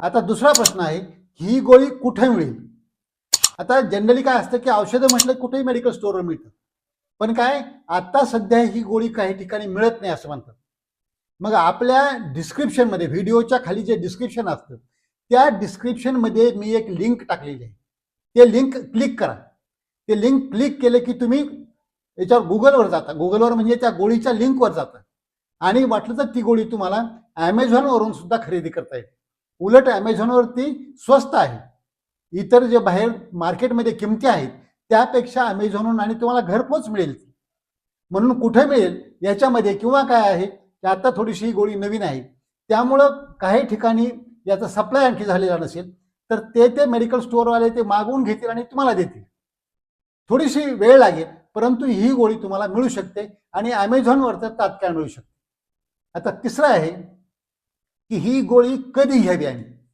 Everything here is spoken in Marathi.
आता दुसरा प्रश्न आहे ही गोळी कुठे मिळेल? आता जनरली काय असतं की औषधं म्हटलं कुठेही मेडिकल स्टोअरवर मिळतं. पण काय आता सध्या ही गोळी काही ठिकाणी मिळत नाही असं म्हणतात. मग आपल्या डिस्क्रिप्शनमध्ये व्हिडिओच्या खाली जे डिस्क्रिप्शन असतं त्या डिस्क्रिप्शनमध्ये मी एक लिंक टाकलेली आहे. ते लिंक क्लिक करा. ते लिंक क्लिक केलं की तुम्ही याच्यावर गुगलवर जाता. गुगलवर म्हणजे त्या गोळीच्या लिंकवर जाता. आणि वाटलं तर ती गोळी तुम्हाला ॲमेझॉनवरून सुद्धा खरेदी करता येते उलट ॲमेझॉनवरती स्वस्त आहे. इतर जे बाहेर मार्केटमध्ये किमती आहेत त्यापेक्षा ॲमेझॉनवरून आणि तुम्हाला घरपोच मिळेल ती. म्हणून कुठे मिळेल याच्यामध्ये किंवा काय आहे की आता थोडीशी ही गोळी नवीन आहे. त्यामुळं काही ठिकाणी याचा सप्लाय आणखी झालेला नसेल तर ते ते मेडिकल स्टोअरवाले ते मागवून घेतील आणि तुम्हाला देतील. थोडीशी वेळ लागेल परंतु ही गोळी तुम्हाला मिळू शकते आणि अमेझॉनवर तर तात्काळ मिळू शकते. आता तिसरं आहे की ही गोळी कधी घ्यावी आणि